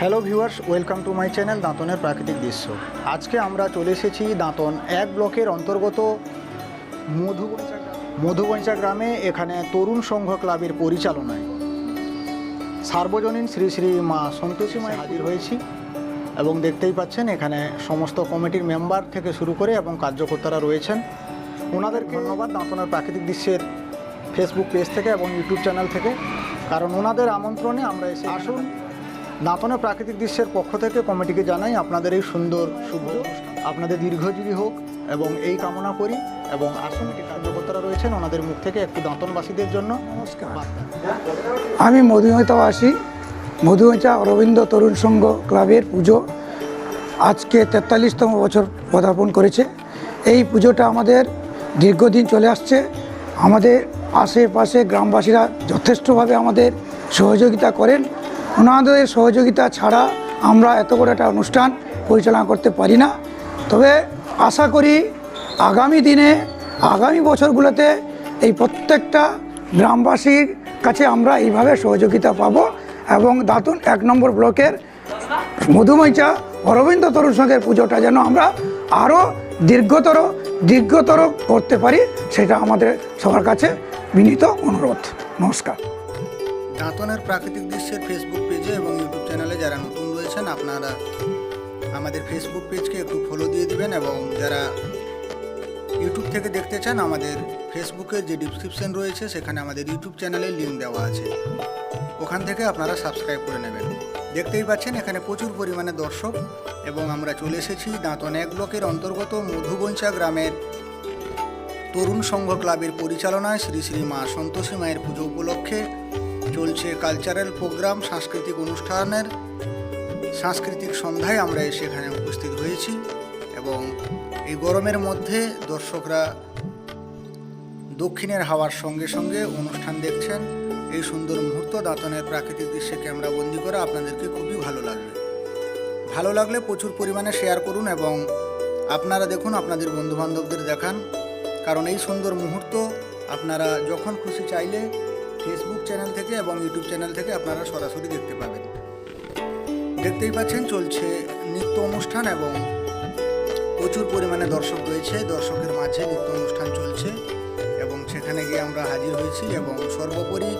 Hello viewers welcome to my channel দাঁতনের প্রাকৃতিক দৃশ্য আজকে আমরা চলে এসেছি দাঁতন এক ব্লকের অন্তর্গত মধুবঞ্চা মধুবঞ্চা গ্রামে এখানে তরুণ সংঘ ক্লাবের পরিচালনায় সার্বজনীন শ্রী শ্রী মা সন্তোষী মায় হাজির হয়েছি এবং দেখতেই পাচ্ছেন এখানে সমস্ত কমিটির মেম্বার থেকে শুরু করে এবং কার্যকর্তারা রয়েছেন। ওনাদেরকে ধন্যবাদ দাঁতনের প্রাকৃতিক দৃশ্যের ফেসবুক পেজ থেকে এবং ইউটিউব চ্যানেল থেকে। কারণ ওনাদের আমন্ত্রণে আমরা এসে আসুন দাঁতনের প্রাকৃতিক দৃশ্যের পক্ষ থেকে কমিটিকে জানাই আপনাদের এই সুন্দর, শুভ আপনাদের দীর্ঘজীবী হোক এবং এই কামনা করি এবং আসুন কার্যকর্তারা রয়েছেন, ওনাদের মুখ থেকে একটু দাঁতনবাসীদের জন্য আমি মধুমিতাবাসী, মধুমিতা অরবিন্দ তরুণ সংঘ ক্লাবের পুজো আজকে তেতাল্লিশতম বছর পদার্পণ করেছে। এই পুজোটা আমাদের দীর্ঘদিন চলে আসছে। আমাদের আশেপাশে গ্রামবাসীরা যথেষ্টভাবে আমাদের সহযোগিতা করেন। ওনাদের সহযোগিতা ছাড়া আমরা এত বড় একটা অনুষ্ঠান পরিচালনা করতে পারি না। তবে আশা করি আগামী দিনে, আগামী বছরগুলোতে এই প্রত্যেকটা গ্রামবাসীর কাছে আমরা এইভাবে সহযোগিতা পাব এবং দাতুন এক নম্বর ব্লকের মধুমৈচা অরবিন্দ তরুণ সংঘের পুজোটা যেন আমরা আরও দীর্ঘতর দীর্ঘতর করতে পারি, সেটা আমাদের সবার কাছে বিনীত অনুরোধ। নমস্কার। দাঁতনের প্রাকৃতিক দৃশ্যের ফেসবুক পেজে এবং ইউটিউব চ্যানেলে যারা নতুন রয়েছেন, আপনারা আমাদের ফেসবুক পেজকে একটু ফলো দিয়ে দিবেন এবং যারা ইউটিউব থেকে দেখতে চান, আমাদের ফেসবুকের যে ডিসক্রিপশন রয়েছে, সেখানে আমাদের ইউটিউব চ্যানেলের লিঙ্ক দেওয়া আছে। ওখান থেকে আপনারা সাবস্ক্রাইব করে নেবেন। দেখতেই পাচ্ছেন, এখানে প্রচুর পরিমাণে দর্শক এবং আমরা চলে এসেছি দাঁতন এক ব্লকের অন্তর্গত মধুবঞ্চা গ্রামের তরুণ সংঘ ক্লাবের পরিচালনায় শ্রী শ্রী মা সন্তোষী মায়ের পুজো উপলক্ষে। চলছে কালচারাল প্রোগ্রাম সাংস্কৃতিক অনুষ্ঠানের, সাংস্কৃতিক সন্ধ্যায় আমরা এসে এখানে উপস্থিত হয়েছি এবং এই গরমের মধ্যে দর্শকরা দক্ষিণের হাওয়ার সঙ্গে সঙ্গে অনুষ্ঠান দেখছেন। এই সুন্দর মুহূর্ত দাঁতনের প্রাকৃতিক দৃশ্যে ক্যামেরা বন্দি করা আপনাদেরকে খুবই ভালো লাগবে। ভালো লাগলে প্রচুর পরিমাণে শেয়ার করুন এবং আপনারা দেখুন আপনাদের বন্ধুবান্ধবদের দেখান। কারণ এই সুন্দর মুহূর্ত আপনারা যখন খুশি চাইলে ফেসবুক চ্যানেল থেকে এবং ইউটিউব চ্যানেল থেকে আপনারা সরাসরি দেখতে পাবেন। দেখতেই পাচ্ছেন, চলছে নৃত্য অনুষ্ঠান এবং প্রচুর পরিমাণে দর্শক রয়েছে। দর্শকের মাঝে নৃত্য অনুষ্ঠান চলছে এবং সেখানে গিয়ে আমরা হাজির হয়েছি এবং সর্বোপরি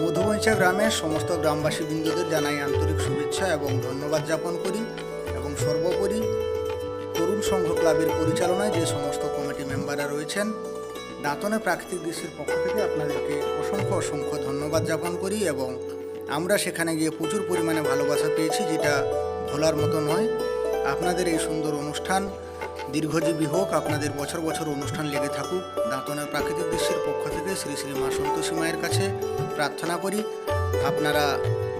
মধুবৈচা গ্রামের সমস্ত গ্রামবাসী বৃন্দদের জানাই আন্তরিক শুভেচ্ছা এবং ধন্যবাদ জ্ঞাপন করি এবং সর্বোপরি তরুণ সংঘ ক্লাবের পরিচালনায় যে সমস্ত কমিটি মেম্বাররা রয়েছেন দাঁতনে প্রাকৃতিক দৃশ্যের পক্ষ থেকে আপনাদেরকে অসংখ্য অসংখ্য ধন্যবাদ জ্ঞাপন করি এবং আমরা সেখানে গিয়ে প্রচুর পরিমাণে ভালোবাসা পেয়েছি, যেটা ভোলার মতো নয়। আপনাদের এই সুন্দর অনুষ্ঠান দীর্ঘজীবী হোক, আপনাদের বছর বছর অনুষ্ঠান লেগে থাকুক দাঁতনের প্রাকৃতিক দৃশ্যের পক্ষ থেকে শ্রী শ্রী মা সন্তোষী মায়ের কাছে প্রার্থনা করি। আপনারা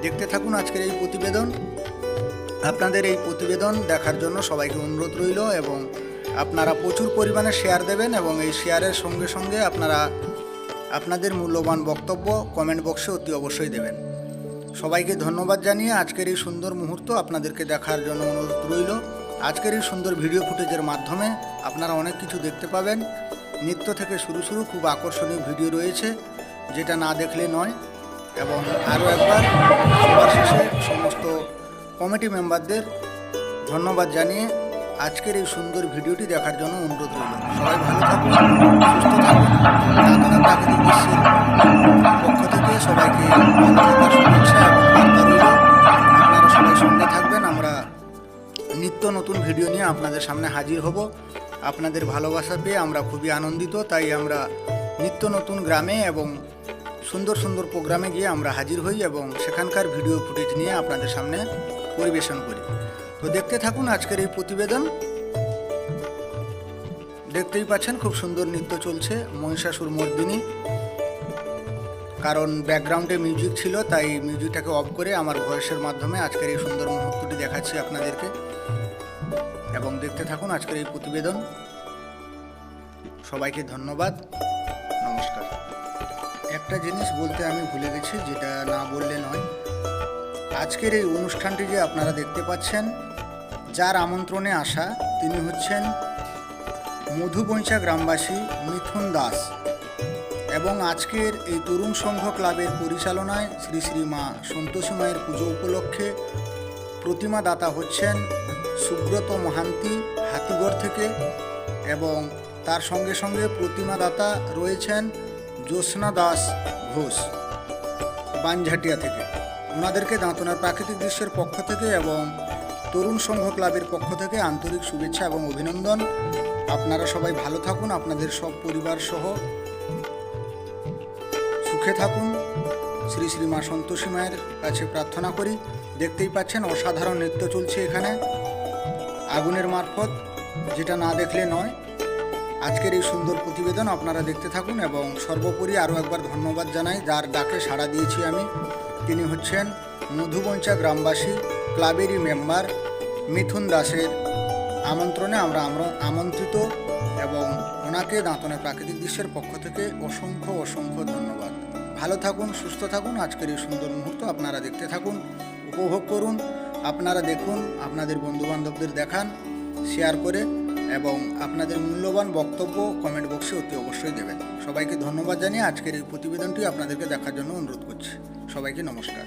দেখতে থাকুন আজকের এই প্রতিবেদন। আপনাদের এই প্রতিবেদন দেখার জন্য সবাইকে অনুরোধ রইল এবং আপনারা প্রচুর পরিমাণে শেয়ার দেবেন এবং এই শেয়ারের সঙ্গে সঙ্গে আপনারা আপনাদের মূল্যবান বক্তব্য কমেন্ট বক্সে অতি অবশ্যই দেবেন। সবাইকে ধন্যবাদ জানিয়ে আজকের এই সুন্দর মুহূর্ত আপনাদেরকে দেখার জন্য অনুরোধ রইল। আজকের এই সুন্দর ভিডিও ফুটেজের মাধ্যমে আপনারা অনেক কিছু দেখতে পাবেন। নৃত্য থেকে শুরু শুরু খুব আকর্ষণীয় ভিডিও রয়েছে, যেটা না দেখলে নয়। এবং আরও একবার, সবার শেষে সমস্ত কমিটি মেম্বারদের ধন্যবাদ জানিয়ে আজকের এই সুন্দর ভিডিওটি দেখার জন্য অনুরোধ রইল। সবাই ভালো সুস্থ থাকুন। প্রাকৃতিক পক্ষ থেকে সবাইকে আপনারা সবাই সঙ্গে থাকবেন, আমরা নিত্য নতুন ভিডিও নিয়ে আপনাদের সামনে হাজির হব। আপনাদের ভালোবাসা পেয়ে আমরা খুবই আনন্দিত, তাই আমরা নিত্য নতুন গ্রামে এবং সুন্দর সুন্দর প্রোগ্রামে গিয়ে আমরা হাজির হই এবং সেখানকার ভিডিও ফুটেজ নিয়ে আপনাদের সামনে পরিবেশন করি। তো দেখতে থাকুন আজকের এই প্রতিবেদন। দেখতেই পাচ্ছেন খুব সুন্দর নৃত্য চলছে, মহিষাসুর মর্দিনী। কারণ ব্যাকগ্রাউন্ডে মিউজিক ছিল, তাই মিউজিকটাকে অফ করে আমার ভয়েসের মাধ্যমে আজকের এই সুন্দর মুহূর্তটি দেখাচ্ছি আপনাদেরকে। এবং দেখতে থাকুন আজকের এই প্রতিবেদন। সবাইকে ধন্যবাদ। নমস্কার। একটা জিনিস বলতে আমি ভুলে গেছি, যেটা না বললে নয়। আজকের এই অনুষ্ঠানটি যে আপনারা দেখতে পাচ্ছেন, যার আমন্ত্রণে আসা তিনি হচ্ছেন মধুবৈঁচা গ্রামবাসী মিথুন দাস এবং আজকের এই তরুণ সংঘ ক্লাবের পরিচালনায় শ্রী শ্রী মা সন্তোষী মায়ের পুজো উপলক্ষে প্রতিমা দাতা হচ্ছেন সুব্রত মহান্তি হাতিগড় থেকে এবং তার সঙ্গে সঙ্গে প্রতিমা দাতা রয়েছেন জ্যোৎস্না দাস ঘোষ বানঝাটিয়া থেকে। ওনাদেরকে দাঁতনার প্রাকৃতিক দৃশ্যের পক্ষ থেকে এবং তরুণ সংঘ ক্লাবের পক্ষ থেকে আন্তরিক শুভেচ্ছা এবং অভিনন্দন। আপনারা সবাই ভালো থাকুন, আপনাদের সব পরিবার সহ। সুখে থাকুন। শ্রী শ্রী মা সন্তোষী মায়ের কাছে প্রার্থনা করি। দেখতেই পাচ্ছেন অসাধারণ নৃত্য চলছে এখানে। আগুনের মারফত, যেটা না দেখলে নয়। আজকের এই সুন্দর প্রতিবেদন আপনারা দেখতে থাকুন এবং সর্বোপরি আরও একবার ধন্যবাদ জানাই, যার ডাকে সাড়া দিয়েছি আমি। তিনি হচ্ছেন মধুবঞ্চা গ্রামবাসী, ক্লাবেরই মেম্বার, মিথুন দাসের আমন্ত্রণে আমরা আমরা, আমন্ত্রিত এবং ওনাকে দাঁতনে প্রাকৃতিক দৃশ্যের পক্ষ থেকে অসংখ্য অসংখ্য ধন্যবাদ। ভালো থাকুন, সুস্থ থাকুন, আজকের এই সুন্দর মুহূর্ত আপনারা দেখতে থাকুন, উপভোগ করুন, আপনারা দেখুন, আপনাদের বন্ধুবান্ধবদের দেখান, শেয়ার করে এবং আপনাদের মূল্যবান বক্তব্য কমেন্ট বক্সে অতি অবশ্যই দেবেন। সবাইকে ধন্যবাদ জানিয়ে আজকের এই প্রতিবেদনটি আপনাদেরকে দেখার জন্য অনুরোধ করছি। সবাইকে নমস্কার।